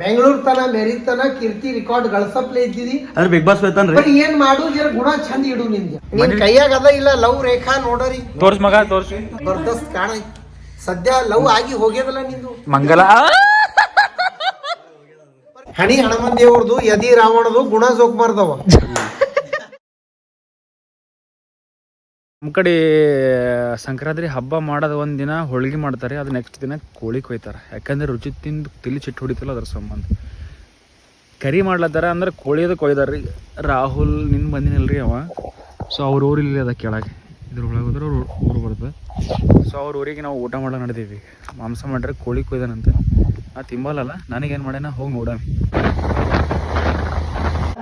ಬೆಂಗಳೂರು ತನ ಮೆರಿತನ ಕೀರ್ತಿ ರೆಕಾರ್ಡ್ ಗಳಸಪ್ಲೆ ಇದ್ದಿದಿ. ಅದ್ರ big boss ಹೋಯ್ತಾನ್ರಿ but ಏನ್ ಮಾಡು ಜರ ಗುಣ ಚಂದ ಇಡು ನಿಂದ ನಿನ್ ಕೈಯಾಗ ಅದ ಇಲ್ಲ ಲವ್ ರೇಖಾ ನೋಡರಿ. ತೋರ್ಸ್ ಮಗ ತೋರ್ಸ್. ಬರ್ದಸ್ ಕಾಣ ಸದ್ಯ ಲವ್ ಆಗಿ ಹೋಗ್ಯದಲ್ಲ ನಿಂದು. ಮಂಗಲ. ಹಣಿ ಹಣಮಂದಿಯವ್ರದು ಯದಿ ರಾವಣದು ಗುಣ ಜೋಕ್ಮಾರ್ದವ ನಮ್ಮ ಕಡೆ ಸಂಕ್ರಾಂತಿ ಹಬ್ಬ ಮಾಡೋದು ಒಂದು ದಿನ ಹೋಳಿಗೆ ಮಾಡ್ತಾರೆ, ಅದು ನೆಕ್ಸ್ಟ್ ದಿನ ಕೋಳಿ ಕೊಯ್ತಾರೆ. ಯಾಕಂದ್ರೆ ರುಚಿ ತಿಂದು ತಿಳಿ ಚಿಟ್ಟು ಹೊಡಿತಲ್ಲ ಅದ್ರ ಸಂಬಂಧ. ಕರಿ ಮಾಡ್ಲತ್ತಾರ ಅಂದ್ರೆ ಕೋಳಿದು ಕೊಯ್ದಾರ್ರಿ ರಾಹುಲ್ ನಿನ್ನ ಬಂದಿನಲ್ರಿ ಅವ. ಸೊ ಅವ್ರ ಊರಿಲ್ಲ ಅದ ಕೆಳಗೆ. ಇದ್ರೊಳಗೆ ಹೋದ್ರೆ ಅವ್ರು ಊರು ಬರ್ತದೆ. ಸೊ ಅವ್ರ ಊರಿಗೆ ನಾವು ಊಟ ಮಾಡೋ ನಡೆದೀವಿ ಮಾಂಸ ಮಾಡ್ರೆ ಕೋಳಿ ಕೊಯ್ದಾನಂತೆ. ಆ ತಿಂಬಲ್ಲಲ್ಲ, ನನಗೇನು ಮಾಡ್ಯಾನ ಹೋಗಿ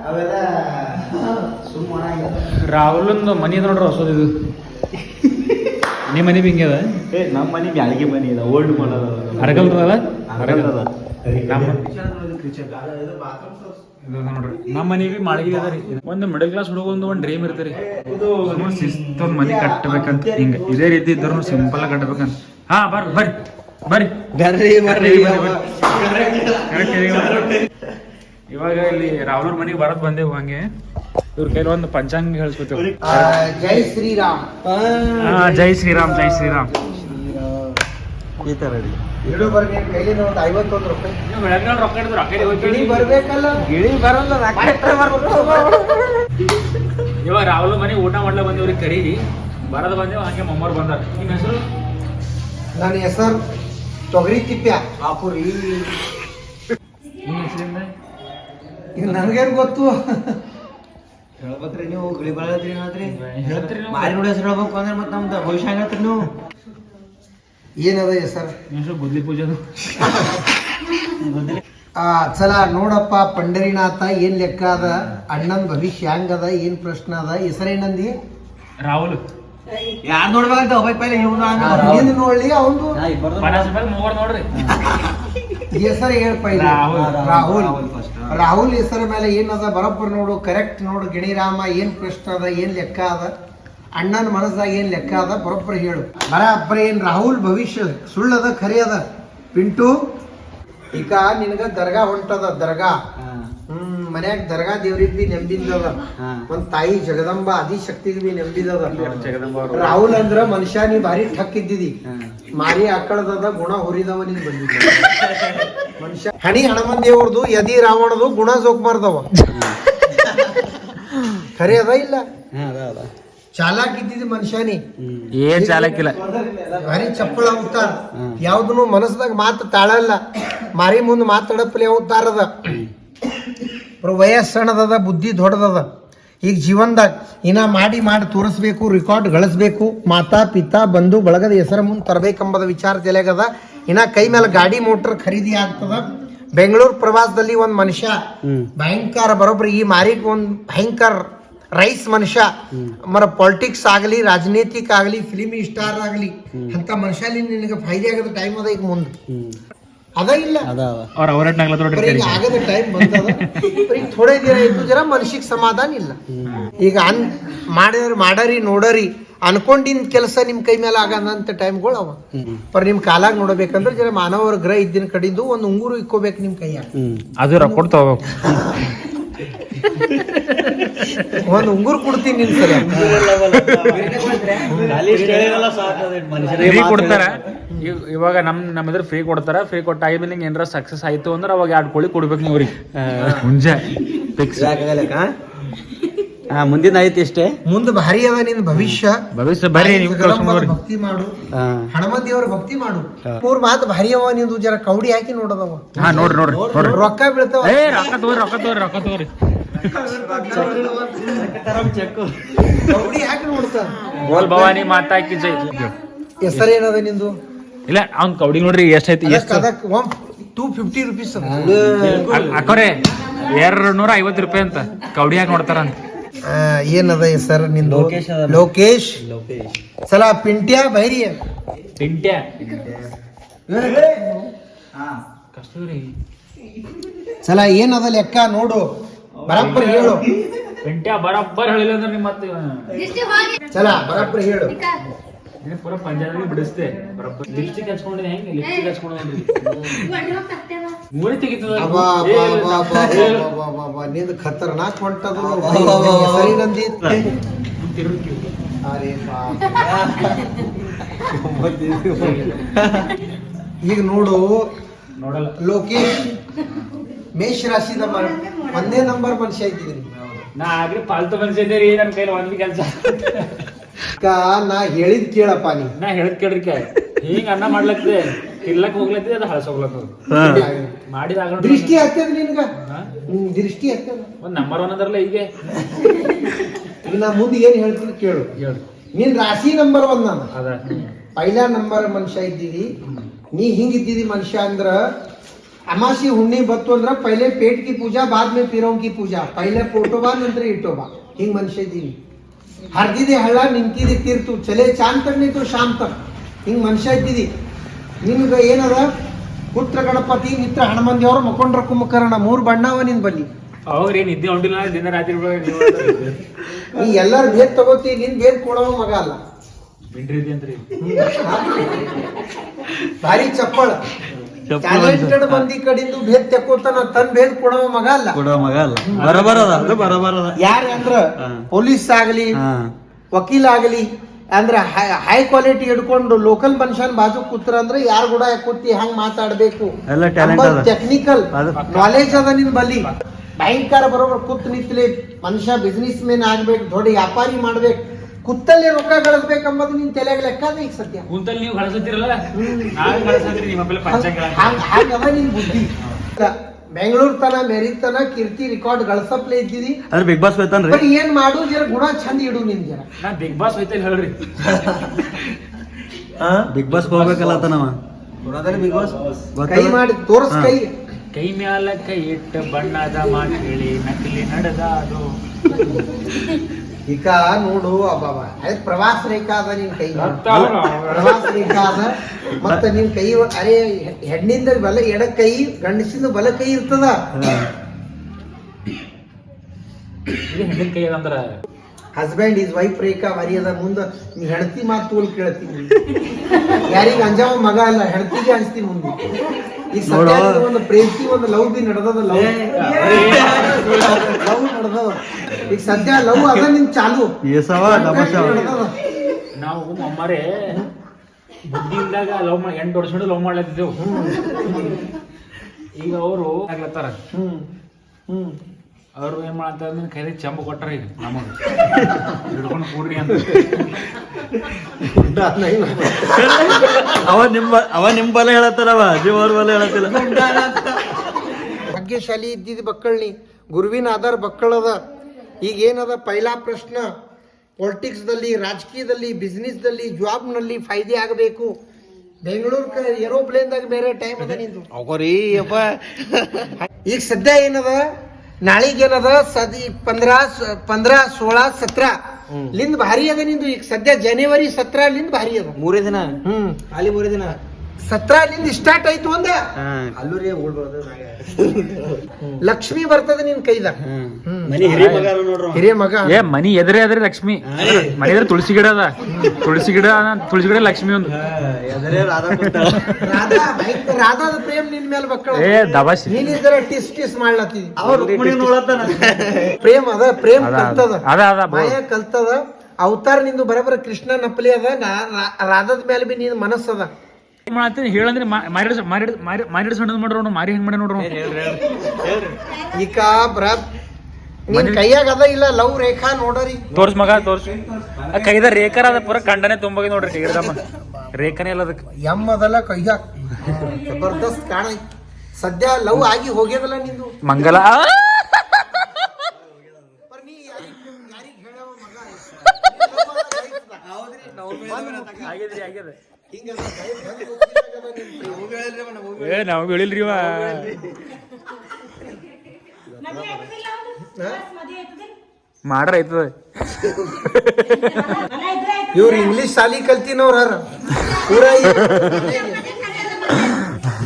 ನೋಡೋಣ ರಾಹುಲಂದು ಮನಿ ಅದ ನೋಡ್ರಿ ಹೊಸದು ಇದು. ನಿಮ್ಮ ಮನೆ ಹಿಂಗೆ ಅದ? ಏ ನಮ್ಮ ಮನೆ ಬ್ಯಾಳಿಗೆ ಮನಿ ಅದ ಓಲ್ಡ್ ಮಾಡೋದ ಅದ. ಅರಗಲ್ದದ. ನಮ್ಮ ನೋಡ್ರಿ. ನಮ್ಮ ಮನೆ ಬಿ ಮಾಳಿಗೆ ಅದ ರೀ. ಒಂದು ಮಿಡಲ್ ಕ್ಲಾಸ್ ಹುಡುಗ ಒಂದು ಒಂದು ಡ್ರೀಮ್ ಇರ್ತರಿ ನೋಡಿ ಶಿಸ್ತೊಂದು ಮನೆ ಕಟ್ಟಬೇಕಂತ ಹಿಂಗೆ ಇದೇ ರೀತಿ ಇದ್ರು ಸಿಂಪಲ್ ಆಗಿ ಕಟ್ಟಬೇಕಂತ ಹಾ ಬರ್ರಿ ಬರ್ರಿ ಬರ್ರಿ. ಬರ್ರಿ ಬರ್ರಿ ಇವಾಗ ಇಲ್ಲಿ ರಾಹುಲ್ ಮನೆಗೆ ಬರತ್ ಬಂದೇವು ಹಂಗೆ ಇವ್ರ ಕೈಲಿ ಒಂದು ಪಂಚಾಂಗ ಹೇಳಿಸ್ಕೊತೇವೆ. ಜೈ ಶ್ರೀರಾಮ್. ಜೈ ಶ್ರೀರಾಮ್ ಜೈ ಶ್ರೀರಾಮ್. ಈ ತರ ಇಲ್ಲಿ ಇಡು ಬರ್ರಿ ಕೈಲಿಂದ ಒಂದು ಐವತ್ತೊಂದು ರೂಪಾಯಿ. ಗಿಳಿ ಬರ್ಬೇಕಲ್ಲ. ಗಿಳಿ ಬರಲ್ಲ ಇವಾಗ ರಾಹುಲ್ ಮನೆ ಊಟ ಮಾಡ್ಲಾ ಬಂದೇವ್ರಿ ಕರೀರಿ ಬರದ್ ಬಂದೇವ್ ಹಂಗೆ ಮಮ್ಮರ್ ಬಂದಾರ. ನಿಮ್ಮ ಹೆಸರು? ನನ್ನ ಹೆಸರು ತೊಗರಿ ತಿಪ್ಪ್ಯ. ಪಾಪುರಿ ನಿಮ್ಮ ಹೆಸರಿಂದ? ಈಗ ನನಗೇನು ಗೊತ್ತು? ಹೇಳ್ಬೇಕ್ರಿ ನೀವು ಗಿಳಿ ಬಳದ್ರಿ ಏನಾದ್ರಿ? ಹೇಳ್ತೀರಿ ನೀವು? ಮಾರಿ ನೋಡಿ ಹೆಸರು ಹೇಳ್ಬೇಕು ಅಂದ್ರೆ ಮತ್ತೆ ನಮ್ದು ಭವಿಷ್ಯ ಆಗತ್ರಿ ನೀವು? ಏನದ ಹೆಸರು? ಹೆಸರು ಗುದ್ಲಿ ಪೂಜೆದು. ಆ ಚಲ ನೋಡಪ್ಪ ಪಂಡರಿನಾಥ ಏನ್ ಲೆಕ್ಕ ಅದ? ಅಣ್ಣನ್ ಭವಿಷ್ಯ ಹೆಂಗದ? ಏನ್ ಪ್ರಶ್ನ ಅದ? ಹೆಸರೇನಂದಿ ರಾಹುಲ್. ಯಾರು ನೋಡ್ಬೇಕಂತ? ಒಬ್ಬ ಪೈಲೆ ನೋಡ್ಲಿ ಅವನು ನೋಡ್ರಿ. ಹೆಸರು ಹೇಳಪ್ಪ ಇಲ್ಲಿ. ರಾಹುಲ್. ರಾಹುಲ್ ಹೆಸರ ಮೇಲೆ ಏನದ ಬರೋಬ್ಬರ ನೋಡು ಕರೆಕ್ಟ್ ನೋಡು ಗಿಣಿರಾಮ ಏನ್ ಪ್ರಶ್ನೆ ಅದ ಏನ್ ಲೆಕ್ಕ ಅದ ಅಣ್ಣನ ಮನಸ್ಸಾಗ ಏನ್ ಲೆಕ್ಕ ಅದ ಬರೋಬ್ಬರ ಹೇಳು. ಬರಬ್ಬರ ಏನ್ ರಾಹುಲ್ ಭವಿಷ್ಯ ಸುಳ್ಳದ ಖರೆ ಅದ ಪಿಂಟು ಈಗ ನಿನಗ ದರ್ಗಾ ಹೊಂಟದ ದರ್ಗಾ. ಹ್ಮ್. ಮನ್ಯಾಗ ದರ್ಗಾ ದೇವ್ರಿಗ್ ಬಿ ನೆಮ್ಮದಿದ್ದದ ಒಂದ್ ತಾಯಿ ಜಗದಂಬ ಆದಿಶಕ್ತಿಗ್ ಬಿ ನೆಮ್ಮದಿದ್ದದ. ರಾಹುಲ್ ಅಂದ್ರ ಮನುಷ್ಯ ನೀ ಭಾರಿ ಠಕ್ ಇದ್ದಿದಿ. ಮಾರಿ ಆಕಳದದ ಗುಣ ಹುರಿದವ ನೀನ್ ಬಂದಿದ್ದ. ಮನುಷ್ಯ ಹಣಿ ಹಣಮಂದಿಯವ್ರದು ಯದಿ ರಾವಣದು ಗುಣ ಜೋಕ್ಮಾರ್ದವ ಖರೆ ಅದ ಇಲ್ಲ? ಚಾಲಾಕ್ ಇದ್ದಿದ್ದು ಮನುಷ್ಯನಿ ಏನ್ ಚಾಲಾಕ್ ಚಾಲಕಿಲ್ಲ ಭಾರಿ ಚಪ್ಪಳ ಅವತಾರ ಯಾವ್ದನು ಮನಸ್ದಾಗ ಮಾತು ತಾಳಲ್ಲ. ಮಾರಿ ಮುಂದೆ ಮಾತಾಡಪ್ಲೆ ಅವತಾರದ ವಯಸ್ಸು ಸಣ್ಣದದ ಬುದ್ಧಿ ದೊಡ್ಡದದ. ಈಗ ಜೀವನದಾಗ ಇನ್ನ ಮಾಡಿ ಮಾಡಿ ತೋರಿಸ್ಬೇಕು ರೆಕಾರ್ಡ್ ಗಳಿಸ್ಬೇಕು ಮಾತಾ ಪಿತಾ ಬಂಧು ಬಳಗದ ಹೆಸರು ಮುಂದೆ ತರಬೇಕೆಂಬುದ ವಿಚಾರ ತಲೆಗದ ಇನ್ನ ಕೈ ಮೇಲೆ ಗಾಡಿ ಮೋಟರ್ ಖರೀದಿ ಆಗ್ತದ. ಬೆಂಗಳೂರು ಪ್ರವಾಸದಲ್ಲಿ ಒಂದು ಮನುಷ್ಯ ಭಯಂಕರ ಬರೋಬ್ರಿ ಈ ಮಾರಿಗೆ ಒಂದು ಭಯಂಕರ ರೈಸ್ ಮನುಷ್ಯ. ಮರ ಪಾಲಿಟಿಕ್ಸ್ ಆಗಲಿ ರಾಜನೀತಿಕ ಆಗಲಿ ಫಿಲಿಮ್ ಸ್ಟಾರ್ ಆಗಲಿ ಅಂತ ಮನುಷ್ಯ ನಿನಗೆ ಫೈದೆ ಆಗದ ಟೈಮ್ ಅದ ಈಗ ಮುಂದೆ. ಅದ ಇಲ್ಲ ಅವ್ರ ಈಗ ಆಗದ ಟೈಮ್ ಬಂದದ ಬರೀ ಥೋಡೆ ದಿನ ಇತ್ತು ಜರ ಮನುಷ್ಯಗೆ ಸಮಾಧಾನ ಇಲ್ಲ. ಈಗ ಅನ್ ಮಾಡ್ಯಾರ ಮಾಡರಿ ನೋಡರಿ ಅನ್ಕೊಂಡಿನ್ ಕೆಲಸ ನಿಮ್ ಕೈ ಮೇಲೆ ಆಗಂತ ಟೈಮ್ಗಳು ಅವ. ಪರ್ ನಿಮ್ ಕಾಲಾಗ ನೋಡಬೇಕಂದ್ರೆ ಜರ ಮಾನವರ ಗ್ರಹ ಇದ್ದಿನ ಕಡಿದು ಒಂದು ಉಂಗುರು ಇಕ್ಕೋಬೇಕು ನಿಮ್ ಕೈಯಾಗ. ಅದು ತಗೋಬೇಕು. ಒಂದು ಉಂಗುರು ಕೊಡ್ತೀನಿ ನಿನ್ ಸರಿ ಫ್ರೀ ಕೊಡ್ತಾರ. ಇವ್- ಇವಾಗ ನಮ್ ನಮ್ಮ ಇದ್ರ ಫ್ರೀ ಕೊಡ್ತಾರ. ಫ್ರೀ ಕೊಟ್ಟ ಆದ್ಮೇಲೆ ನಿಂಗೆ ಏನಾರ ಸಕ್ಸಸ್ ಆಯ್ತು ಅಂದ್ರೆ ಅವಾಗ ಎರಡು ಕೋಳಿ ಕೊಡ್ಬೇಕು ನೀವು ಅವ್ರಿಗೆ. ಮುಂಜೆ. ಫಿಕ್ಸ್ ಹಾ ಮುಂದಿನ ಐತಿ ಇಷ್ಟೇ. ಮುಂದೆ ಭಾರಿ ಅವ ನಿನ್ ಭವಿಷ್ಯ. ಭವಿಷ್ಯ ಬರ್ರಿ ನೀವು ಬರ್ರಿ ಭಕ್ತಿ ಮಾಡು. ಹಣಮಂದಿಯವ್ರ ಭಕ್ತಿ ಮಾಡು. ಮೂರ್ ಮಾತು ಭಾರಿ ಅವ ನಿಂದು ಜರ ಕೌಡಿ ಹಾಕಿ ನೋಡದವ. ಹಾ ನೋಡ್ರಿ ನೋಡ್ರಿ ನೋಡ್ರಿ ರೊಕ್ಕ ಬೀಳ್ತಾವ. ಏ ರೊಕ್ಕ ತೋರಿ ರೊಕ್ಕ ತೋರಿ ರೊಕ್ಕ ತಗೋರಿ. ನೋಡ್ತ ಬೋಲ್ ಭವಾನಿ ಮಾತಾಕಿ ಜೈ. ಜೈ ಏನದ ನಿಂದು? ಇಲ್ಲ ಅವ್ನ್ ಕೌಡಿ ನೋಡ್ರಿ ಎಷ್ಟೈತಿ ಎಷ್ಟು? ಟೂ ಫಿಫ್ಟಿ ರುಪೀಸ್ ಅಕ್ಕೋರೆ ಎರಡ್ ನೂರ ಐವತ್ತು ರೂಪಾಯಿ ಅಂತ. ಕೌಡಿ ಹಾಕಿ ನೋಡ್ತಾರ ಅಂತ ಏನದ ಸರ್ ನಿಂದು? ಲೋಕೇಶ್ ಲೋಕೇಶ್? ಸಲ ಪಿಂಟ್ಯಾ ಬೈರಿ. ಪಿಂಟ್ಯಾ. ಸಲ ಏನದ ಲೆಕ್ಕ ನೋಡು. ಬರಬ್ಬರ್ ಹೇಳು. ಗಂಟ್ಯಾ ಬರಬ್ಬರ್ ಹೇಳಿಲ್ಲ ಅಂದ್ರೆ ನಿಮ್ಮ ಮತ್ತೆ ಚಲ ಬರಬ್ಬರ್ ಹೇಳು. ನೀನು ಪೂರ ಪಂಜಾಬಿ ಬಿಡಿಸ್ತೇ ಬರಬ್ಬರ್ ಲಿಪ್ಸ್ಟಿಕ್ ಹಚ್ಕೊಂಡಿದ್ದೆ ಹೆಂಗ್? ಲಿಪ್ಸ್ಟಿಕ್ ಹಚ್ಕೊಂಡಿದ್ದೆ ಮೂರಿ ಖತರ್ನಾಕ್ ಅರೆ ಈಗ ನೋಡು ನೋಡಲ್ಲ. ಲೋಕೇಶ್ ಮೇಷ ರಾಶಿ ನಂಬರ್ ಒಂದೇ ನಂಬರ್ ಮನುಷ್ಯ ಇದ್ದೀನಿ ನಾ ಆಗ್ರಿ ಪಾಲ್ತು ಇದ್ದೀರಿ ನನ್ನ ಕೈಲಿ ಒಂದ್ ಕೆಲಸ. ನಾ ಹೇಳಿದ್ ಕೇಳಪ್ಪ ನೀ. ನಾ ಹೇಳದ್ ಕೇಳ್ರಿ ಕೇ ಹಿಂಗ ಅನ್ನ ಮಾಡ್ಲತ್ತಿದೆ ತಿರ್ಲಕ್ ಹೋಗ್ಲತ್ತಿದೆ ಅದು ಹಳಸ ಹೋಗ್ಲತ್ತ ಮಾಡಿದಾಗ ದೃಷ್ಟಿ ಹತ್ತದ ನಿನ್ಗ? ಹ್ಮ್, ದೃಷ್ಟಿ ಹತ್ತದ ಒಂದ್ ನಂಬರ್ ಒನ್ ಅದರಲ್ಲ ಹೀಗೆ. ಈಗ ನಾ ಮುಂದೆ ಏನ್ ಹೇಳ್ತೀನಿ ಕೇಳು. ಹೇಳು. ನಿನ್ ರಾಶಿ ನಂಬರ್ ಒನ್ ನಾನು. ಅದ. ಪೈಲಾ ನಂಬರ್ ಮನುಷ್ಯ ಇದ್ದೀವಿ. ನೀ ಹಿಂಗ್ ಇದ್ದಿದಿ ಮನುಷ್ಯ ಅಂದ್ರ ಅಮಾಸಿ ಹುಣ್ಣಿ ಬತ್ತು ಅಂದ್ರೆ ಪೈಲೆ ಪೇಟ್ ಕಿ ಪೂಜಾ ಬಾದ್ ಮೇ ಪಿರೋಂ ಕಿ ಪೂಜಾ. ಪೈಲೆ ಫೋಟೋಬಾ ನಂತರ ಇಟ್ಟೋಬಾ ಹಿಂಗ್ ಮನುಷ್ಯ ಇದೀನಿ ಹರ್ದಿದೆ ಹಳ್ಳ ನಿಂತಿದೆ ತೀರ್ತು. ಚಲೆ ಚಾಂದ್ ತಕ್ ನಿಂತು ಶಾಮ್ ತಕ್ ಹಿಂಗ್ ಮನುಷ್ಯ ಇದ್ದಿದಿ ನಿನ್ಗ ಏನದ? ಪುತ್ರ ಗಣಪತಿ ಮಿತ್ರ ಹನುಮಂದಿ ಅವ್ರು ಮಕೊಂಡ್ರ ಕುಂಭಕರ್ಣ. ಮೂರ್ ಬಣ್ಣವ ನಿನ್ ಬಲ್ಲಿ. ಅವ್ರಿ ನಿದ್ದೆ ಹೊಂಟಿಲ್ಲ ದಿನ ರಾತ್ರಿ ನೀ ಎಲ್ಲಾರು ಭೇದ್ ತಗೋತಿ ನಿನ್ ಭೇದ್ ಕೊಡೋ ಮಗ ಅಲ್ಲ. ಭಾರಿ ಚಪ್ಪಳ. ಟ್ಯಾಲೆಂಟೆಡ್ ಮಂದಿ ಕಡಿಂದು ಭೇದ್ ತೆಕ್ಕೋತಾನ ತನ್ ಭೇದ್ ಕೊಡೋ ಮಗ ಅಲ್ಲ. ಕೊಡೋ ಮಗ ಅಲ್ಲ. ಬರಬರ ಅದ ಅದು ಬರಬರ ಅದ ಯಾರ ಅಂದ್ರ ಪೊಲೀಸ್ ಆಗಲಿ ವಕೀಲ್ ಆಗಲಿ ಅಂದ್ರೆ ಹೈ ಕ್ವಾಲಿಟಿ ಹಿಡ್ಕೊಂಡು ಲೋಕಲ್ ಮನುಷ್ಯನ್ ಬಾಜು ಕೂತ್ರ ಅಂದ್ರೆ ಯಾರು ಕೂಡ ಕೂತಿ ಹಂಗ್ ಮಾತಾಡ್ಬೇಕು. ಟೆಕ್ನಿಕಲ್ ನಾಲೆಜ್ ಅದ. ನಿನ್ ಬಲಿ ಭಯಂಕರ ಬರೋಬರ್ ಕೂತ್ ನಿಂತಲಿ ಮನುಷ್ಯ ಬಿಸ್ನೆಸ್ ಮೇನ್ ಆಗ್ಬೇಕು ದೊಡ್ಡ ವ್ಯಾಪಾರಿ ಮಾಡ್ಬೇಕು. ಕುತ್ತಲ್ಲೇ ರೊಕ್ಕ ಕಳಿಸ್ಬೇಕಂಬದು ನಿನ್ ತಲೆಗೆ ಲೆಕ್ಕ ಅದ ಈಗ ಸದ್ಯ. ಕುಂತಲ್ಲಿ ನೀವು ಕಳ್ಸತ್ತಿರಲ್ಲ ನಾವೇ ಕಳ್ಸತ್ರಿ ನಿಮ್ಮ ಮೇಲೆ ಪಂಚಾಂಗ ಹಂಗದ ನಿನ್ ಬುದ್ಧಿ. ಬೆಂಗಳೂರು ತನ ಮೆರಿತ್ ತನ ಕೀರ್ತಿ ರೆಕಾರ್ಡ್ ಗಳಿಸಪ್ಲೆ ಇದ್ದೀವಿ ಅಂದ್ರೆ ಬಿಗ್ ಬಾಸ್ ಹೋಯ್ತಾನ್ರಿ ಬಟ್ ಏನ್ ಮಾಡು ಜರ ಗುಣ ಚಂದ ಇಡು ನಿನ್ ಜರ. ನಾ ಬಿಗ್ ಬಾಸ್ ಹೋಯ್ತೇನೆ ಹೇಳ್ರಿ. ಬಿಗ್ ಬಾಸ್ ಹೋಗ್ಬೇಕಲ್ಲ ಆತನವ ಬಿಗ್ ಬಾಸ್ ಕೈ ಮಾಡಿ ತೋರ್ಸ್ ಕೈ. ಕೈ ಮ್ಯಾಲ ಕೈ ಇಟ್ಟ ಬಣ್ಣದ ಮಾತು ಹೇಳಿ ನಕಲಿ ನಡೆದ ಅದು ಈಗ ನೋಡು ಅಬ್ಬಾಬ ಅದೇ ಪ್ರವಾಸ ರೇಖಾ ಅದ ನಿನ್ ಕೈ. ಪ್ರವಾಸ ರೇಖಾ ಅದ ಮತ್ತ ನಿನ್ ಕೈ ಅರೆ ಹೆಣ್ಣಿಂದ ಬಲ ಎಡ ಕೈ ಗಂಡಸಿಂದ ಬಲ ಕೈ ಇರ್ತದ. ಹಸ್ಬೆಂಡ್ ಇಸ್ ವೈಫ್ ರೇಖಾ ಮರಿ ಅದ ಮುಂದ ನೀ ಹೆಂಡತಿ ಮಾತು ತೋಲ್ ಕೇಳ್ತೀನಿ. ಯಾರಿಗ ಅಂಜಾವ ಮಗ ಅಲ್ಲ ಹೆಣತಿಗೆ ಅನ್ಸ್ತಿ ಮುಂದೆ. ಈಗ ಸದ್ಯ ಒಂದು ಪ್ರೇಮಿ ಒಂದು ಲವ್ ಬಿ ನಡೆದದ ಲವ್. ಲವ್ ನಡೆದದ. ಈಗ ಸದ್ಯ ಲವ್ ಅದ ನಿನ್ ಚಾಲು. ಏಸವ ಡಬಸವ ನಾವು ಅಮ್ಮರೇ ಬುದ್ಧಿಯಿಂದಾಗ ಲವ್ ಮಾಡಿ ಎಂಟು ವರ್ಷ ಲವ್ ಮಾಡ್ಲತ್ತಿದ್ದೆವು. ಈಗ ಅವರು ಆಗ್ಲತ್ತಾರ. ಹ್ಮ್ ಹ್ಮ್. ಅವ್ರು ಏನ್ ಮಾಡ್ತಾರೆ ಅಂದ್ರೆ ಕೈಲಿ ಚಂಬು ಕೊಟ್ಟರೆ ಈಗ ನಮಗೆ. ಹಿಡ್ಕೊಂಡು ಕೂಡ್ರಿ ಅಂತ. ಅವ ನಿಮ್ಮ ಅವ ನಿಮ್ ಬಲ ಹೇಳತ್ತಾರವ ಜೀವ ಅವ್ರ ಬಲ ಹೇಳತ್ತಿಲ್ಲ. ಭಾಗ್ಯಶಾಲಿ ಇದ್ದಿದ್ದ ಬಕ್ಕಳ್ನಿ ಗುರುವಿನ ಆಧಾರ ಮಕ್ಕಳದ ಈಗ ಏನದ ಪೈಲಾ ಪ್ರಶ್ನ? ಪೊಲಿಟಿಕ್ಸ್ದಲ್ಲಿ ರಾಜಕೀಯದಲ್ಲಿ ಬಿಸ್ನೆಸ್ದಲ್ಲಿ ಜಾಬ್ನಲ್ಲಿ ಫಾಯ್ದೆ ಆಗಬೇಕು. ಬೆಂಗಳೂರು ಏರೋಪ್ಲೇನ್ದಾಗ ಬೇರೆ ಟೈಮ್ ಅದ ನಿಂದು. ಅಗೋರಿ ಅಪ್ಪ ಈಗ ಸದ್ಯ ಏನದ? ನಾಳಿಗೆ ಏನದ? ಸದಿ ಪಂದ್ರ ಸ- ಪಂದ್ರ ಸೋಳ ಸತ್ರ. ಲಿಂದ ಭಾರಿ ಅದ ನಿಂದು ಈಗ. ಸದ್ಯ ಜನವರಿ ಸತ್ರ ಲಿಂದ ಭಾರಿ ಅದ. ಮೂರೇ ದಿನ? ಹ್ಮ್. ಅಲ್ಲಿ ಮೂರೇ ದಿನ. ಸತ್ರ ನಿಂದ ಸ್ಟಾರ್ಟ್ ಆಯ್ತು ಒಂದ ಅಲ್ಲೂರಿ ಲಕ್ಷ್ಮಿ ಬರ್ತದ ನಿನ್ ಕೈದ ಹಿರಿಯ ಮಗ ಏ ಮನಿ ಎದ್ರೆ ಅದ್ರಿ ಲಕ್ಷ್ಮಿ. ಮನಿ ಎದ್ರೆ ತುಳಸಿ ಗಿಡ ಅದ. ತುಳಸಿ ಗಿಡ ತುಳಸಿ ಗಿಡ ಲಕ್ಷ್ಮಿ ಒಂದು. ಎದರೇ ರಾಧಾ ಕುಂತಾಳ. ರಾಧಾ ಭಯಂಕರ ರಾಧಾದ ಪ್ರೇಮ್ ನಿನ್ ಮೇಲೆ ಮಕ್ಕಳು. ಏ ದಬಾಸಿ ನೀನಿದ್ರ ಟಿಸ್ ಟಿಸ್ ಮಾಡ್ಲತ್ತಿ. ಪ್ರೇಮ್ ಅದ ಪ್ರೇಮ್ ಕಲ್ತದ. ಅದ ಅದ. ಮಾಯ ಕಲ್ತದ. ಅವತಾರ ನಿಂದು ಬರಬರ ಕೃಷ್ಣ ನಪ್ಪಲಿ ಅದ. ರಾಧಾದ ಮೇಲೆ ಬಿ ನಿನ್ ಮನಸ್ಸದ. ಏನ್ ಮಾಡತ್ತೀನಿ ಹೇಳಂದ್ರೆ ಮಾರಿ ಮಾರಿ ಮಾರಿ ಮಾಡ್ರ ಮಾರಿ ಹೆಂಗ್ ಮಾಡಿ ನೋಡ್ರಿ ಈಗ ಬ್ರ ನಿನ್ ಕೈಯಾಗ ಅದ ಇಲ್ಲ ಲವ್ ರೇಖಾ ನೋಡ್ರಿ? ತೋರ್ಸ್ ಮಗ ತೋರ್ಸ್. ಆ ಕೈದ ರೇಖಾರ ಅದ ಪೂರ ಕಂಡನೆ ತುಂಬಾಗಿ ನೋಡ್ರಿ ಕೈದಮ್ಮ. ರೇಖನೇ ಅಲ್ಲ ಅದಕ್ಕೆ. ಎಂ ಅದಲ್ಲ ಕೈಯಾಗ. ಜಬರ್ದಸ್ತ್ ಕಾಣ ಸದ್ಯ ಲವ್ ಆಗಿ ಹೋಗ್ಯದಲ್ಲ ನಿಂದು? ಮಂಗಲ ಆಗಿದ್ರಿ ಪರ್ ಏ ನಮಗ್ ಹೇಳಿಲ್ರಿ ಇವ ಮಾಡ್ರ ಆಯ್ತದ. ಇವ್ರು ಇಂಗ್ಲಿಷ್ ಶಾಲಿ ಕಲ್ತಿನವ್ರ ಪೂರ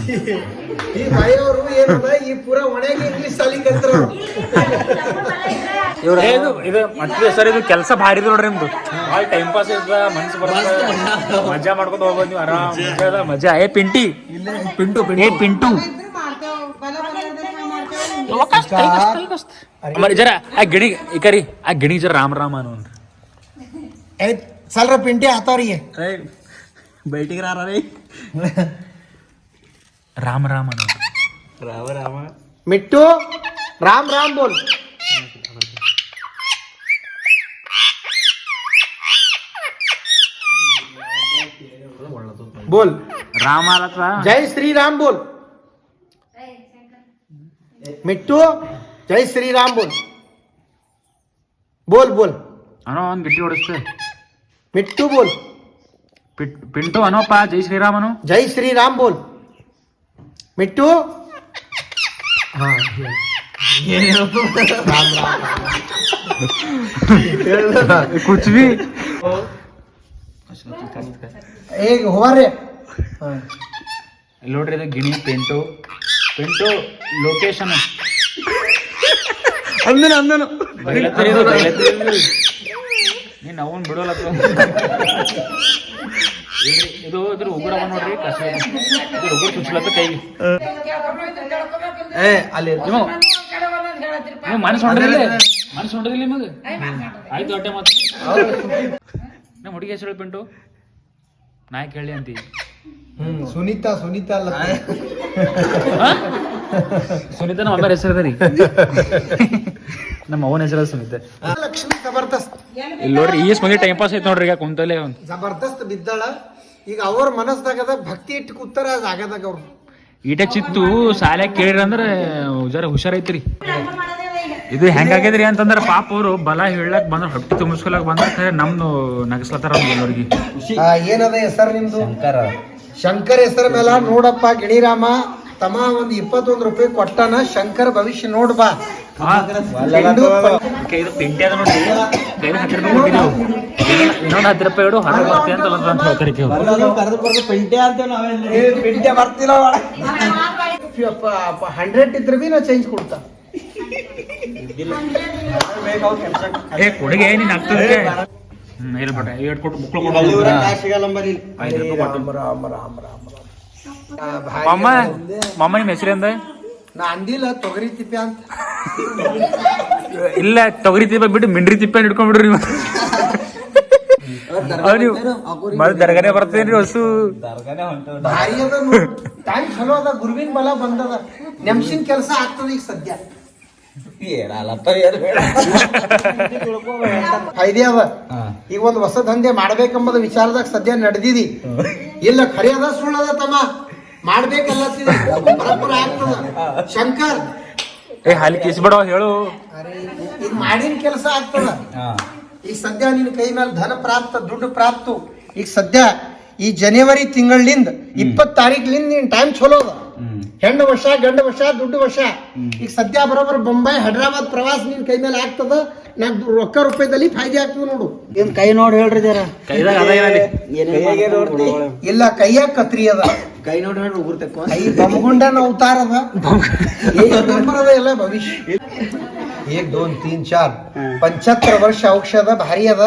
ಈ ಬಾಯವರು ಏನದ ಈ ಪೂರ ಒಣಗಿ ಇಂಗ್ಲಿಷ್ ಸಾಲಿ ಕಲ್ತರ ಇದು ಇದು ಮತ್ತೆ ಸರ್ ಇದು ಕೆಲಸ ಭಾರಿ ನೋಡ್ರಿ ನಿಮ್ದು ಭಾಳ ಟೈಮ್ ಪಾಸ್ ಇದ್ದ ಮನ್ಸು ಬರ್ತದೆ ಮಜಾ ಮಾಡ್ಕೊಂಡು ಹೋಗ್ಬೋದು ನೀವು ಆರಾಮ ಮಜಾ ಏ ಪಿಂಟಿ ಪಿಂಟು ಏ ಪಿಂಟು మరి జరా ఆ గిణి ఇకరి ఆ గిణి జర రామ రామ అను సల్రా పిండి ఆతారు బయటికి రారా ರಾರ ರೀ ರಾಮ್ ರಾಮ್ ಅನು ರಾಮ ರಾಮ ಮಿಟ್ಟು ರಾಮ್ ರಾಮ್ ಬೋಲ್ ಬೋಲ್ ರಾಮ ಅಲ್ಲತ್ವ ಜೈ ಶ್ರೀರಾಮ್ ಬೋಲ್ ಮಿಟ್ಟು ಜೈ ಶ್ರೀರಾಮ್ ಬೋಲ್ ಬೋಲ್ ಬೋಲ್ ಅನೋ ಒಂದ್ ಗಿಟ್ಟಿ ಹೊಡಿಸ್ತೆ ಮಿಟ್ಟು ಬೋಲ್ ಪಿಟ್- ಪಿಂಟು ಅನೋಪ್ಪ ಜೈ ಶ್ರೀರಾಮನು ಜೈ ಶ್ರೀರಾಮ್ ಬೋಲ್ ಮಿಟ್ಟು? ಹಾ ಬಿ ಈಗ ಹೋಗ್ರಿ ಇಲ್ಲಿ ನೋಡ್ರಿ ಇದು ಗಿಣಿ ಪೆಂಟು. ಪೆಂಟು ಲೊಕೇಶನ್. ಅಂದನು ಅಂದನು. ನೀನ್ ಅವನ್ ಬಿಡೋಲ್ಲ ಇದು ಇದ್ರ ನೋಡ್ರಿ ಕಸ. ಇದ್ರ ಉಗುರು ಚುಚ್ಚಲತ್ತ ಕೈಗೆ ಏ ಅಲ್ಲಿ ನೀವು ನೀವು ಮನಸ್ಸು ನಿಮಗೆ? ಆಯ್ತು ಹೊಟ್ಟೆ ನಮ್ಮ ಹುಡುಗಿ ಹೆಸರು ಪಿಂಟು. ನಾ ಕೇಳಿ ಅಂತಿ. ಹ್ಮ್ ಸುನೀತಾ ಸುನೀತಾ ಅಲ್ಲ. ಸುನೀತಾ ನಮ್ಮ ಹೆಸರು ಅದ ರೀ. ನಮ್ಮ ಅವನ ಹೆಸರ ಸುನೀತಾ ಲಕ್ಷ್ಮಿ ಜಬರ್ದಸ್ತ್. ಇಲ್ಲಿ ನೋಡ್ರಿ ಈ ಮಂದಿ ಟೈಮ್ ಪಾಸ್ ಐತೆ ನೋಡ್ರಿ ಈಗ ಕುಂತಲ್ಲೇ ಅವ್ನು. ಜಬರ್ದಸ್ತ್ ಬಿದ್ದಾಳ. ಈಗ ಅವ್ರ ಮನಸ್ದಾಗದ ಭಕ್ತಿ ಇಟ್ಟು ಕೂತಾರ ಜಾಗದಾಗ ಅವ್ರು. ಈಟ ಚಿತ್ತು ಶಾಲೆ ಕೇಳಿರ ಅಂದ್ರೆ ಜರ ಹುಷಾರೈತ್ರಿ ಇದು ಹೆಂಗಾಗ್ಯದ್ರಿ ಅಂತಂದ್ರೆ ಪಾಪ ಅವರು ಬಲ ಹೇಳಕ್ ಬಂದ್ರ ಹೊಟ್ಟೆ ತುಂಬಿಸ್ಕೊಳಕ್ ಬಂದ್ರ ಖರೆ ನಮ್ದು ನಗಸ್ಲತ್ತಾರ ಅವ್ರಿಗೆ ಆ, ಏನದ ಹೆಸರು ನಿಮ್ದು? ಶಂಕರ್. ಹೆಸರ ಮೇಲ ನೋಡಪ್ಪ ಗಿಣಿರಾಮ. ತಮ್ಮ ಒಂದು ಇಪ್ಪತ್ತೊಂದು ರೂಪಾಯಿ ಕೊಟ್ಟನ ಶಂಕರ್ ಭವಿಷ್ಯ ನೋಡ್ ಬಾ. ಪಿಂಟಿ ಅದ ನೋಡ್ರಿ. ಕೈಲಿ ಹತ್ತು ರೂಪಾಯಿ ಕೊಟ್ಟಿದ್ದೆವು ಇನ್ನೊಂದು ಹತ್ತು ರೂಪಾಯಿ ಇಡು ಹೊರಗೆ ಬರ್ತೀವಿ ಅಂತ ಅಲ್ಲ ಅಂತ ಹೇಳ್ತಾರೆ ಕೇಳು. ಕರೆದು ಬರ್ದು ಪಿಂಟೆ ಅಂತೇವ್ ನಾವೇನ್ರಿ ಏ, ಪಿಂಟೆ ಬರ್ತಿಲ್ಲ ಹಂಡ್ರೆಡ್ ಇದ್ರೆ ಬಿ ನಾ ಚೇಂಜ್ ಕೊಡ್ತಾ. ಏ ಕೊಡುಗೆ ನೀನ್ ಆಗ್ತದೆ ಹ್ಮ್ ಇಲ್ಲ ಬಟ್ಟ ಎರಡು ಕೊಟ್ಟು ಕೊಡಲ್ಲ ಸಿಗಲ್ಲ ಬರೀ ಐದು ರೂಪಾಯಿ ಕೊಟ್ಟು ರಾಮ ರಾಮ ರಾಮ ರಾಮ. ಅಂದೆ. ಮಮ್ಮ ನಿಮ್ಮ ಹೆಸರಿಂದ ನಾ ಅಂದಿಲ್ಲ ತೊಗರಿ ತಿಪ್ಪೆ ಅಂತ. ಇಲ್ಲ ತೊಗರಿ ತಿಪ್ಪ ಬಿಟ್ಟು ಮಿಂಡ್ರಿ ತಿಪ್ಪ ಹಿಡ್ಕೊಂಡ್ಬಿಡ್ರಿ ನೀವು. ಮತ್ತೆ ದರ್ಗಾನೆ ಬರ್ತೇನ್ರಿ ಹೊಸು? ಭಾರಿ ಅದ ಟೈಮ್ ಚಲೋ ಅದ ಗುರುವಿನ ಬಲ ಬಂದದ. ನೆಮ್ಸಿನ ಕೆಲಸ ಆಗ್ತದ ಈಗ ಸದ್ಯ. ಬೇಡ ಅದ ಈಗ ಒಂದು ಹೊಸ ದಂಧೆ ಮಾಡ್ಬೇಕಂಬದ ವಿಚಾರದಾಗ ಸದ್ಯ ನಡೆದಿದಿ. ಇಲ್ಲ ಖರೆ ಅದ ಸುಳ್ಳದ ತಮ್ಮ. ಮಾಡ್ಬೇಕಲ್ಲ ಶಂಕರ್. ಏ ಹಾಲಿ ಕಿಸ್ಬಿಡೋ ಹೇಳು. ಅರೆ ಈಗ ಮಾಡಿನ ಕೆಲಸ ಆಗ್ತದ. ಈಗ ಸದ್ಯ ನಿನ್ನ ಕೈ ಮೇಲೆ ಧನ ಪ್ರಾಪ್ತ ದುಡ್ಡು ಪ್ರಾಪ್ತು. ಈಗ ಸದ್ಯ ಈ ಜನವರಿ ತಿಂಗಳಿಂದ ಇಪ್ಪತ್ತು ತಾರೀಕ್ಲಿಂದ ನೀನ್ ಟೈಮ್ ಚಲೋ ಅದ. ಹೆಣ್ಣು ವರ್ಷ ಗಂಡು ವರ್ಷ ದುಡ್ಡು ವರ್ಷ. ಈಗ ಸದ್ಯ ಬರೋಬರ್ ಬೊಂಬೈ ಹೈದ್ರಾಬಾದ್ ಪ್ರವಾಸ ನಿನ್ ಕೈ ಮೇಲೆ ಆಗ್ತದ? ನಾನ್ ರೊಕ್ಕ ರೂಪಾಯಿದಲ್ಲಿ ಫಾಯ್ದೆ ಆಗ್ತದ ನೋಡು. ಏನ್ ಕೈ ನೋಡಿ ಹೇಳ್ರಿ ಜರ. ಇಲ್ಲ ಕೈಯಾಗ ಕತ್ರಿ ಅದ. ಕೈ ನೋಡಿ ಹೇಳಿ ಉಗುರ್ ತೆಕ್ಕೋ ಕೈ ಬಮಗುಂಡನ ಅವತಾರ ಅದ. ಎಲ್ಲ ಭವಿಷ್ಯ. ಏಕ್ ದೋನ್ ತೀನ್ ಚಾರ್? ಪಂಚತ್ತರ ವರ್ಷ ಔಷಧ ಭಾರಿ ಅದ.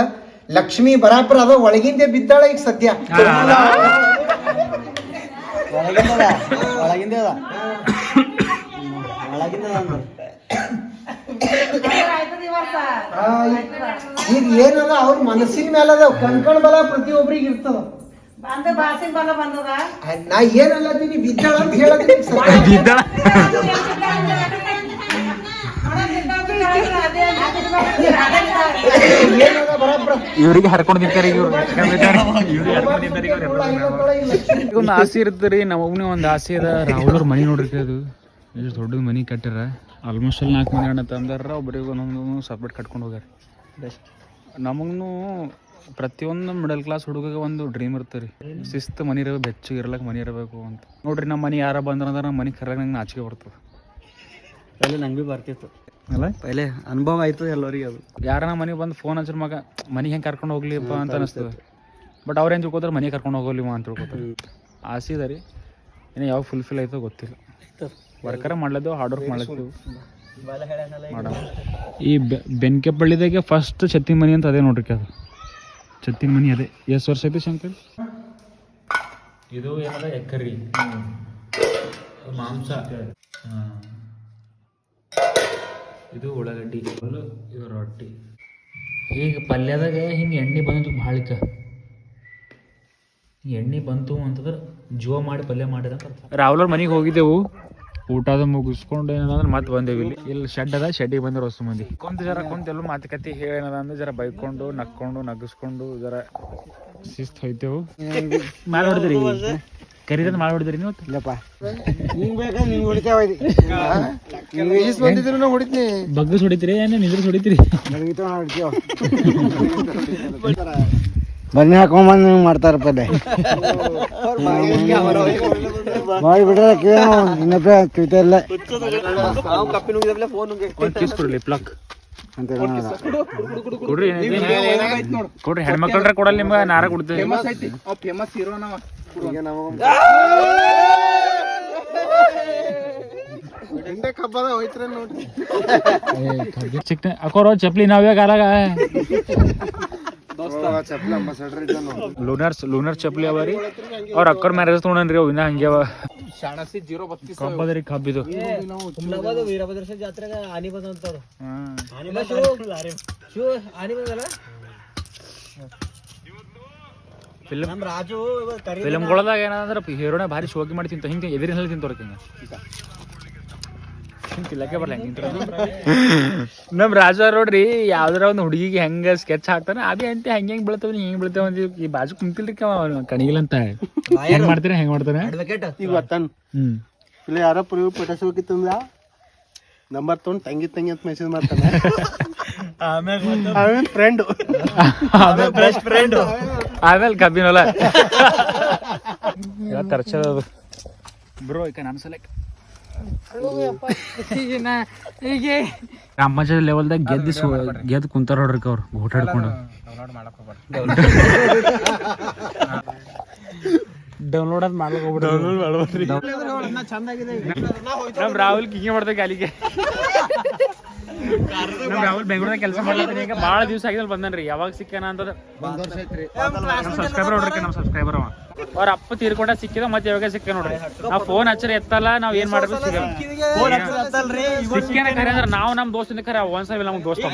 ಲಕ್ಷ್ಮಿ ಬರಾಬರ್ ಅದ ಒಳಗಿಂದೆ ಬಿದ್ದಾಳ ಈಗ ಸದ್ಯ. ಒಳಗಿಂದ ಒಳಗಿಂದ ಅದ ಒಳಗಿಂದ ಅದ ಆ, ಈಗ ಏನದ ಅವ್ರ ಮನಸ್ಸಿನ ಮೇಲೆ ಅದ ಕಣ್ಕಣ್ ಬಲ ಪ್ರತಿಯೊಬ್ಬರಿಗೆ ಇರ್ತದ. ನಾ ಏನಲ್ಲ ಬಿದ್ದಾಳ ಅಂತ ಹೇಳತ್ತೀನಿ ಸದ್ಯ. ಬಿದ್ದಾಳ ಏನದ ಬರಾಬರ್ ಇವ್ರಿಗೆ ಹರ್ಕೊಂಡು ನಿಂತಾರೆ ಒಂದು ಆಸೆ ಇರುತ್ತೆ ರೀ ನಮಗೂ ಒಂದು ಆಸೆ ಅದ ರಾಹುಲ್ ಮನಿ ನೋಡ್ರಿ ಅದು. ಎಷ್ಟು ದೊಡ್ಡ ಮನಿ ಕಟ್ಟಾರ. ಆಲ್ಮೋಸ್ಟ್ ಅಲ್ಲಿ ನಾಲ್ಕು ಮನೆ ಅಣ್ಣ ತಂದಾರ ಒಬ್ಬರಿಗೆ ಒಂದೊಂದು ಸಪ್ರೇಟ್ ಕಟ್ಕೊಂಡು ಹೋಗ್ಯಾರ. ನಮಗೂ ಪ್ರತಿಯೊಂದು ಮಿಡಲ್ ಕ್ಲಾಸ್ ಹುಡುಗಗೆ ಒಂದು ಡ್ರೀಮ್ ಇರ್ತದೆ ರೀ. ಶಿಸ್ತು ಮನಿ ಇರಬೇಕು ಬೆಚ್ಚಗೆ ಇರ್ಲಕ್ಕೆ ಮನಿ ಇರಬೇಕು ಅಂತ. ನೋಡ್ರಿ ನಮ್ಮ ಮನೆ ಯಾರ ಬಂದ್ರಂದ್ರೆ ನಮ್ಮ ಮನೆ ಕರೆಕ್ಟ್ ನಂಗೆ ನಾಚಿಕೆ ಬರ್ತದೆ. ಅಲ್ಲಿ ನಂಗೆ ಬಿ ಬರ್ತಿತ್ತು. ಅಲ್ಲ? ಪೈಲೆ ಅನುಭವ ಆಯ್ತು ಎಲ್ಲರಿಗೆ ಅದು. ಯಾರನ್ನ ಮನೆಗೆ ಬಂದು ಫೋನ್ ಹಚ್ಚಿರ ಮಗ ಮನೆಗೆ ಹೆಂಗೆ ಕರ್ಕೊಂಡು ಹೋಗ್ಲಿಪ್ಪ ಅಂತ ಅನಿಸ್ತದೆ. ಬಟ್ ಅವ್ರೇನು ತಿಳ್ಕೊತಾರೆ ಮನೆಗೆ ಕರ್ಕೊಂಡು ಹೋಗಲಿವ ಅಂತ ತಿಳ್ಕೊತಾರೆ. ಆಸೆ ಇದೆ ರೀ. ಇನ್ನು ಯಾವಾಗ ಫುಲ್ಫಿಲ್ ಆಯ್ತೋ ಗೊತ್ತಿಲ್ಲ. ವರ್ಕರ ಮಾಡ್ಲದ್ದು ಹಾರ್ಡ್ ವರ್ಕ್ ಮಾಡ್ಲದ್ದು. ಮಾಡೋ ಈ ಬೆ- ಬೆನ್ಕೆಪಳ್ಳಿದಾಗೆ ಫಸ್ಟ್ ಛತ್ತಿನ ಮನಿ ಅಂತ ಅದೇ ನೋಡ್ರಿ ಅದು ಛತ್ತಿನ ಮನಿ ಅದೇ. ಎಷ್ಟು ವರ್ಷ ಐತಿ ಶಂಕರ್? ಇದು ಏನದ ಎಕ್ಕರಿ ಮಾಂಸ. ಇದು ಉಳ್ಳಾಗಡ್ಡಿ. ಇದು ರೊಟ್ಟಿ. ಈಗ ಪಲ್ಯದಾಗ ಹಿಂಗೆ ಎಣ್ಣೆ ಬಂತು ಭಾಳ ಇಕ್ಕ ಎಣ್ಣೆ ಬಂತು ಅಂತಂದ್ರೆ ಜೀವ ಮಾಡಿ ಪಲ್ಯ ಮಾಡಿದ ರಾವ್ಲರ್ ಮನೆಗೆ ಹೋಗಿದ್ದೆವು. ಊಟ ಅದು ಮುಗಿಸ್ಕೊಂಡು ಏನಂದ್ರೆ ಮತ್ತೆ ಬಂದೇವಿ ಇಲ್ಲಿ. ಇಲ್ಲಿ ಶೆಡ್ ಅದ ಶೆಡ್ಡಿಗೆ ಬಂದ್ರೆ ಹೊಸ ಮಂದಿ. ಕುಂತ ಜರ ಕುಂತ ಎಲ್ಲ ಮಾತುಕತೆ ಏನದ ಅಂದ್ರೆ ಜರ ಬೈಕೊಂಡು ನಕ್ಕೊಂಡು ನಗಿಸ್ಕೊಂಡು ಜರ ಶಿಸ್ತು ಹೋಯ್ತೇವು. ಮ್ಯಾಲ ಹೊಡೆದ್ರಿ. ಕರಿದಂತ ಮಾಡಿ ಹೊಡೆದ್ರಿ ನೀವು? ಇಲ್ಲಪ್ಪ. ನಿಂಗ್ ಬೇಕಾ? ನಿಂಗ್ ಹೊಡಿತಾವ ಬಂದಿದ್ರು ನಾವು ಹೊಡಿತೀನಿ. ಬಗ್ಗಸ್ ಹೊಡಿತೀರಿ ಏನು ನಿಂದ್ರಸ್ ಹೊಡಿತೀರಿ? ನಾವು ಹೊಡಿತೀವ ಬನ್ನಿ ಹಾಕೊಂಬಂದು ಹಿಂಗೆ ಮಾಡ್ತಾರ ಪಲ್ಲೆ. ಮಾಡಿ ಕೇಳೋ ಇನ್ನೊಬ್ಬ ತಿಳ್ತಾ ಇಲ್ಲ. ಕೊಡ್ಲಿ ಪ್ಲಕ್ ಅಂತ ಕೊಡ್ರಿ ಕೊಡ್ರಿ ಹೆಣ್ಮಕ್ಳ್ರ ಕೊಡಲ್ಲ ನಿಮ್ಗೆ ನಾರ ಕೊಡ್ತೇವೆ. ಅಕೋರೋ ಚಪ್ಲಿ ನಾವೇ. ಕಾಲಾಗ. ಚಪ್ಪಲಿ ಅಂಬಾಸಡರ್ ಇದ್ದಾನು ಲೂನರ್ ಲೂನರ್ ಚಪ್ಲಿ ಅವ ರೀ. ಅವ್ರ ಅಕ್ಕರ್ ಮ್ಯಾರೇಜ್ ತೊಗೊಂಡ್ರಿ ಅವ್ ಇನ್ನ ಹಂಗೆ ಅವ. ಕಬ್ಬದ್ರಿ ಕಬ್ಬಿದು ವೀರಭದ್ರ ಜಾತ್ರೆಗೆ ಆನಿ ಬಂದಂತವ್ರು ಹ್ಮ್. ಶಿವ ಆನಿ ಬಂದಲ್ಲ? ಫಿಲ್ಮ್ ನಮ್ ರಾಜು ಫಿಲ್ಮ್ಗಳದಾಗ ಏನಂದ್ರೆ ಹೀರೋನೇ ಭಾರಿ ಶೋಕಿ ಮಾಡಿ ತಿಂತ ಹಿಂಗೆ ಎದುರಿನಲ್ಲಿ ತಿಂತವ್ರ ಹಿಂಗೆ. ತಿಲ್ಲಕ್ಕೆ ಬರಲ್ಲ ಹೆಂಗೆ ನಮ್ಮ ರಾಜ ನೋಡ್ರಿ ಯಾವ್ದಾರ ಒಂದು ಹುಡುಗಿಗೆ ಹೆಂಗ ಸ್ಕೆಚ್ ಹಾಕ್ತಾನೆ ಅದೇ ಅಂತ ಹೆಂಗೆ ಹೆಂಗ್ ಬೀಳ್ತಾವ ಹೆಂಗ್ ಬೀಳ್ತಾವ ಅಂತ ಈ ಬಾಜು ಕುಂತಿಲ್ರಿ ಕಣಿಗಿಲ್ಲ ಅಂತ. ಹೆಂಗ್ ಮಾಡ್ತೀರ ಹೆಂಗ್ ಮಾಡ್ತಾನೆ ಅಡ್ವೊಕೇಟ್ ಈಗ ಗೊತ್ತಾನ. ಹ್ಮ್. ಇಲ್ಲ ಯಾರೋ ಪ್ರಿವ್ ಪಟಾಯಿಸ್ಬೇಕಿತ್ತಂದ ನಂಬರ್ ತೊಗೊಂಡು ತಂಗಿ ತಂಗಿ ಅಂತ ಮೆಸೇಜ್ ಮಾಡ್ತಾನೆ. ಆಮೇಲೆ ಫ್ರೆಂಡ್ ಬೆಸ್ಟ್ ಫ್ರೆಂಡ್ ಆಮೇಲೆ ಕಬ್ಬಿನಲ್ಲ ತರ್ಚದ. ಬ್ರೋ ಈಗ ನನ್ನ ರಾಮಾಜ ಲೆವೆಲ್ದಾಗ ಗೆದ್ದು ಗೆದ್ದು ಕುಂತಾರ ನೋಡ್ರಿ ಅವ್ರು ಊಟ ಹಿಡ್ಕೊಂಡು. ಡೌನ್ಲೋಡ್ ಅದು ಮಾಡ್ಲಿಕ್ಕೆ ನಮ್ ರಾಹುಲ್ ಕಿಂಗೆ ಮಾಡ್ತಾರೆ ಗಾಲಿಗೆ. ನಮ್ ರಾಹುಲ್ ಬೆಂಗಳೂರಾಗ ಕೆಲಸ ಮಾಡ್ಲತ್ತೀನಿ ಈಗ. ಭಾಳ ದಿವಸ ಆಗಿದ್ರೆ ಬಂದನ್ರಿ. ಯಾವಾಗ ಸಿಕ್ಕನ ಅಂತಂದ್ರೆ ನಮ್ಮ ಸಬ್ಸ್ಕ್ರೈಬರ್ ನೋಡ್ರಿ ನಮ್ಮ ಸಬ್ಸ್ಕ್ರೈಬರ್ ಅವ. ಅವ್ರ ಅಪ್ಪ ತೀರ್ಕೊಂಡ ಸಿಕ್ಕಿದ ಮತ್ತೆ ಯಾವಾಗ ಸಿಕ್ಕ ನೋಡ್ರಿ. ಆ ಫೋನ್ ಹಚ್ಚರಿ ಎತ್ತಲ್ಲ ನಾವ್ ಏನ್ ಮಾಡ್ಬೇಕು ಸಿಗಲ್ಲ. ಸಿಕ್ಕೇನ ಕರೆ ಅಂದ್ರೆ ನಾವ್ ನಮ್ ದೋಸ್ತಿಂದ ಕರೆ ಒಂದ್ಸಲ ನಮ್ಗೆ ದೋಸ್ತ